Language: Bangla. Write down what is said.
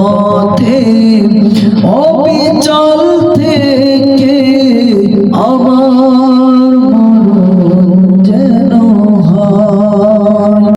পথে অবিচল থেকে আমার